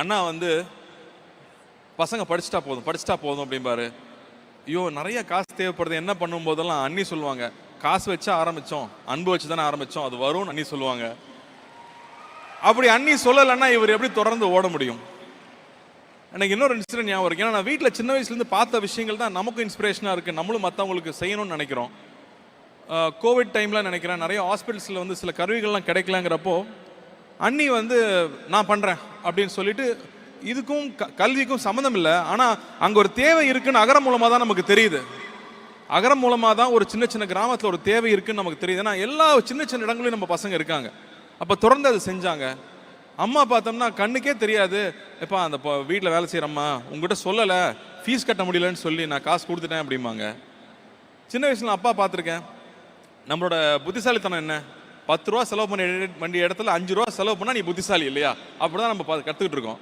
அண்ணா வந்து பசங்க படிச்சுட்டா போதும் படிச்சுட்டா போதும் அப்படிம்பாரு. ஐயோ நிறைய காசு தேவைப்படுது என்ன பண்ணும் போதெல்லாம் அண்ணி சொல்லுவாங்க. காசு வச்சா ஆரம்பித்தோம் அன்பு வச்சு தானே ஆரம்பித்தோம் அது வரும்னு அண்ணி சொல்லுவாங்க. அப்படி அண்ணி சொல்லலைன்னா இவர் எப்படி தொடர்ந்து ஓட முடியும்? எனக்கு இன்னொரு இன்சிடென்ட் ஞாபகம் இருக்கு. ஏன்னா நான் வீட்டில் சின்ன வயசுலேருந்து பார்த்த விஷயங்கள் தான் நமக்கும் இன்ஸ்பிரேஷனாக இருக்குது நம்மளும் மற்றவங்களுக்கு செய்யணும்னு நினைக்கிறோம். கோவிட் டைமில் நினைக்கிறேன் நிறைய ஹாஸ்பிட்டல்ஸில் வந்து சில கருவிகள்லாம் கிடைக்கலங்கிறப்போ அண்ணி வந்து நான் பண்ணுறேன் அப்படின்னு சொல்லிட்டு இதுக்கும் க- கல்விக்கும் சம்மந்தம் இல்லை. ஆனால் அங்கே ஒரு தேவை இருக்குன்னு அகரம் மூலமாக தான் நமக்கு தெரியுது. அகரம் மூலமாக தான் ஒரு சின்ன சின்ன கிராமத்தில் ஒரு தேவை இருக்குன்னு நமக்கு தெரியுது. ஏன்னா எல்லா சின்ன சின்ன இடங்களையும் நம்ம பசங்க இருக்காங்க. அப்போ தொடர்ந்து அதை செஞ்சாங்க. அம்மா பார்த்தோம்னா கண்ணுக்கே தெரியாது. எப்பா அந்த வீட்டில் வேலை செய்கிறம்மா உங்ககிட்ட சொல்லலை. ஃபீஸ் கட்ட முடியலன்னு சொல்லி நான் காசு கொடுத்துட்டேன் அப்படிம்பாங்க. சின்ன வயசில் நான் அப்பா பார்த்துருக்கேன். நம்மளோட புத்திசாலித்தனம் என்ன? பத்து ரூபா செலவு பண்ண வேண்டிய இடத்துல அஞ்சு ரூபா செலவு பண்ணால் நீ புத்திசாலி இல்லையா? அப்படி தான் நம்ம கற்றுக்கிட்டு இருக்கோம்.